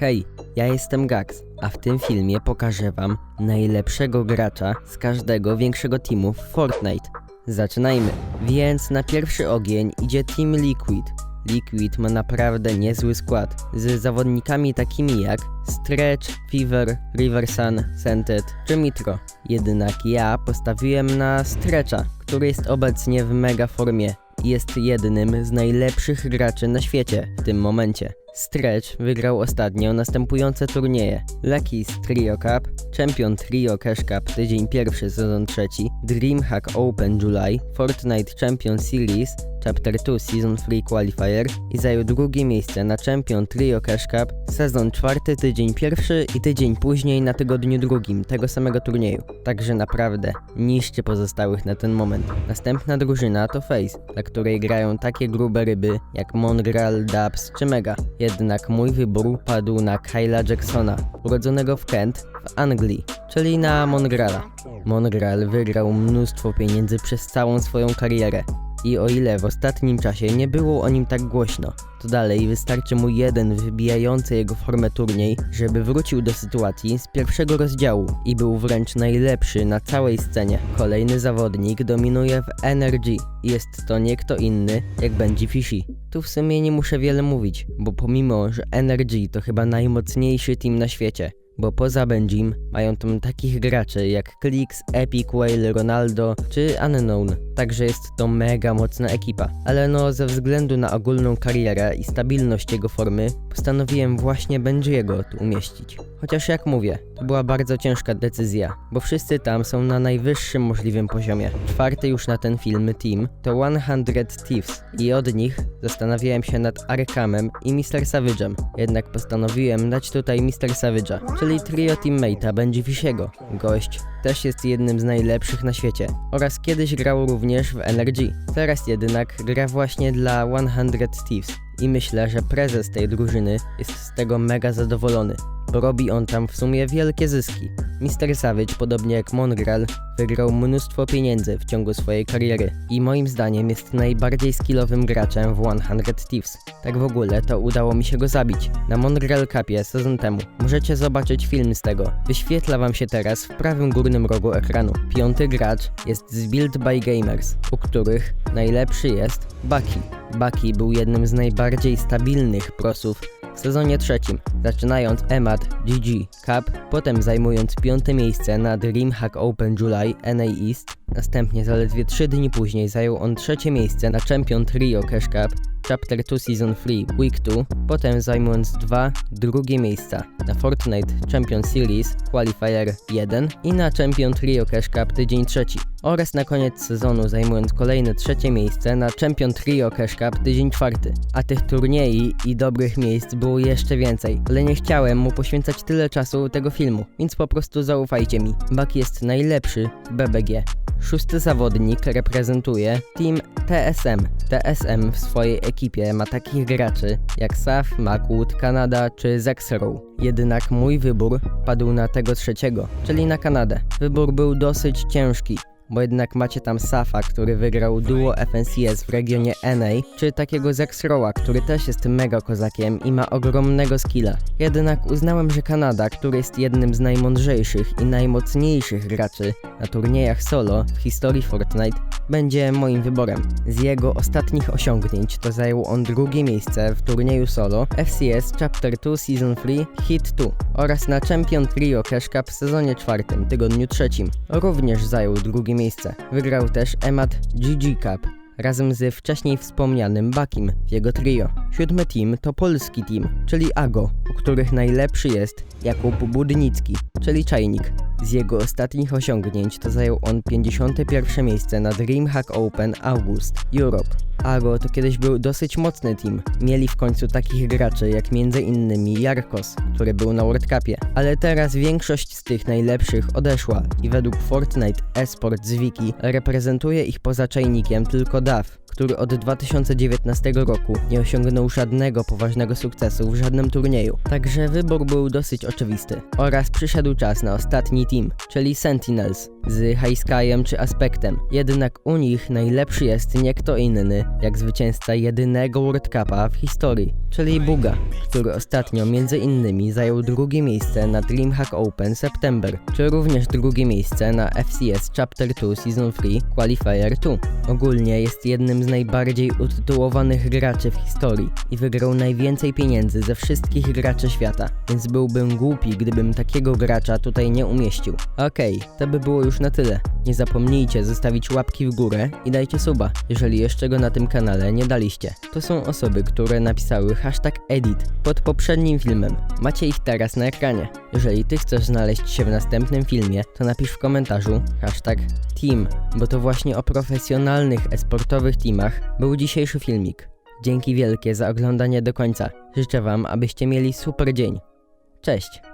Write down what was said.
Hej, ja jestem Gax, a w tym filmie pokażę wam najlepszego gracza z każdego większego teamu w Fortnite. Zaczynajmy. Więc na pierwszy ogień idzie Team Liquid. Liquid ma naprawdę niezły skład, z zawodnikami takimi jak Stretch, Fever, Riversun, Sented czy Mitro. Jednak ja postawiłem na Stretcha, który jest obecnie w mega formie i jest jednym z najlepszych graczy na świecie w tym momencie. Stretch wygrał ostatnio następujące turnieje Lucky's Trio Cup, Champion Trio Cash Cup tydzień pierwszy sezon trzeci, Dreamhack Open July, Fortnite Champion Series, Chapter 2 Season 3 Qualifier i zajął drugie miejsce na Champion Trio Cash Cup, sezon czwarty tydzień pierwszy i tydzień później na tygodniu drugim tego samego turnieju. Także naprawdę niszczy pozostałych na ten moment. Następna drużyna to Face, dla której grają takie grube ryby jak Mongrel, Dubs czy Mega. Jednak mój wybór padł na Kyla Jacksona, urodzonego w Kent w Anglii, czyli na Mongrala. Mongrel wygrał mnóstwo pieniędzy przez całą swoją karierę. I o ile w ostatnim czasie nie było o nim tak głośno, to dalej wystarczy mu jeden wybijający jego formę turniej, żeby wrócił do sytuacji z pierwszego rozdziału i był wręcz najlepszy na całej scenie. Kolejny zawodnik dominuje w Energy jest to nie kto inny jak Benji Fishy. Tu w sumie nie muszę wiele mówić, bo pomimo, że Energy to chyba najmocniejszy team na świecie, bo poza Benjim mają tam takich graczy jak Clix, Epic Whale, Ronaldo czy Unknown. Także jest to mega mocna ekipa. Ale no ze względu na ogólną karierę i stabilność jego formy, postanowiłem właśnie Benjiego tu umieścić. Chociaż jak mówię, to była bardzo ciężka decyzja, bo wszyscy tam są na najwyższym możliwym poziomie. Czwarty już na ten film team to 100 Thieves i od nich zastanawiałem się nad Arkhamem i Mr. Savage'em. Jednak postanowiłem dać tutaj Mr. Savage'a, czyli trio teammate'a będzie Fisiego. Gość też jest jednym z najlepszych na świecie oraz kiedyś grał również w NRG. Teraz jednak gra właśnie dla 100 Thieves i myślę, że prezes tej drużyny jest z tego mega zadowolony, bo robi on tam w sumie wielkie zyski. Mr. Savage, podobnie jak Mongrel, wygrał mnóstwo pieniędzy w ciągu swojej kariery i moim zdaniem jest najbardziej skillowym graczem w 100 Thieves. Tak w ogóle to udało mi się go zabić na Mongrel Cupie sezon temu. Możecie zobaczyć film z tego. Wyświetla wam się teraz w prawym górnym rogu ekranu. Piąty gracz jest z Build by Gamers, u których najlepszy jest Bucky. Bucky był jednym z najbardziej stabilnych prosów w sezonie trzecim, zaczynając EMAT GG Cup, potem zajmując piąte miejsce na Dreamhack Open July NA East, następnie zaledwie 3 dni później zajął on trzecie miejsce na Champion Trio Cash Cup, Chapter 2 Season 3 Week 2, potem zajmując dwa drugie miejsca na Fortnite Champion Series Qualifier 1 i na Champion Trio Cash Cup tydzień trzeci oraz na koniec sezonu zajmując kolejne trzecie miejsce na Champion Trio Cash Cup tydzień czwarty. A tych turniej i dobrych miejsc było jeszcze więcej, ale nie chciałem mu poświęcać tyle czasu tego filmu, więc po prostu zaufajcie mi. Buck jest najlepszy BBG. Szósty zawodnik reprezentuje Team TSM. TSM w swojej ekipie ma takich graczy jak Saf, Macwood, Kanada czy Zexrow. Jednak mój wybór padł na tego trzeciego, czyli na Kanadę. Wybór był dosyć ciężki, bo jednak macie tam Safa, który wygrał duo FNCS w regionie NA, czy takiego Zexrowa, który też jest mega kozakiem i ma ogromnego skilla. Jednak uznałem, że Kanada, który jest jednym z najmądrzejszych i najmocniejszych graczy na turniejach solo w historii Fortnite, będzie moim wyborem. Z jego ostatnich osiągnięć to zajął on drugie miejsce w turnieju solo FCS Chapter 2 Season 3 Hit 2 oraz na Champion Trio Cash Cup w sezonie czwartym, tygodniu trzecim. Również zajął drugie miejsce. Wygrał też EMAT GG Cup razem z wcześniej wspomnianym Bakim w jego trio. Siódmy team to polski team, czyli AGO, u których najlepszy jest Jakub Budnicki, czyli Czajnik. Z jego ostatnich osiągnięć to zajął on 51 miejsce na Dreamhack Open August Europe. Ago to kiedyś był dosyć mocny team. Mieli w końcu takich graczy jak m.in. Jarkos, który był na World Cupie. Ale teraz większość z tych najlepszych odeszła i według Fortnite Esport z Wiki reprezentuje ich poza czajnikiem tylko DAF, który od 2019 roku nie osiągnął żadnego poważnego sukcesu w żadnym turnieju. Także wybór był dosyć oczywisty. Oraz przyszedł czas na ostatni team, czyli Sentinels z Highskyem czy Aspektem. Jednak u nich najlepszy jest nie kto inny jak zwycięzca jedynego World Cupa w historii, czyli Buga, który ostatnio między innymi zajął drugie miejsce na DreamHack Open September, czy również drugie miejsce na FCS Chapter 2 Season 3 Qualifier 2. Ogólnie jest jednym z najbardziej utytułowanych graczy w historii i wygrał najwięcej pieniędzy ze wszystkich graczy świata, więc byłbym głupi, gdybym takiego gracza tutaj nie umieścił. Okej, to by było już na tyle. Nie zapomnijcie zostawić łapki w górę i dajcie suba, jeżeli jeszcze go na tym kanale nie daliście. To są osoby, które napisały hashtag edit pod poprzednim filmem. Macie ich teraz na ekranie. Jeżeli ty chcesz znaleźć się w następnym filmie, to napisz w komentarzu hashtag team, bo to właśnie o profesjonalnych esportowych teamach był dzisiejszy filmik. Dzięki wielkie za oglądanie do końca. Życzę wam, abyście mieli super dzień. Cześć!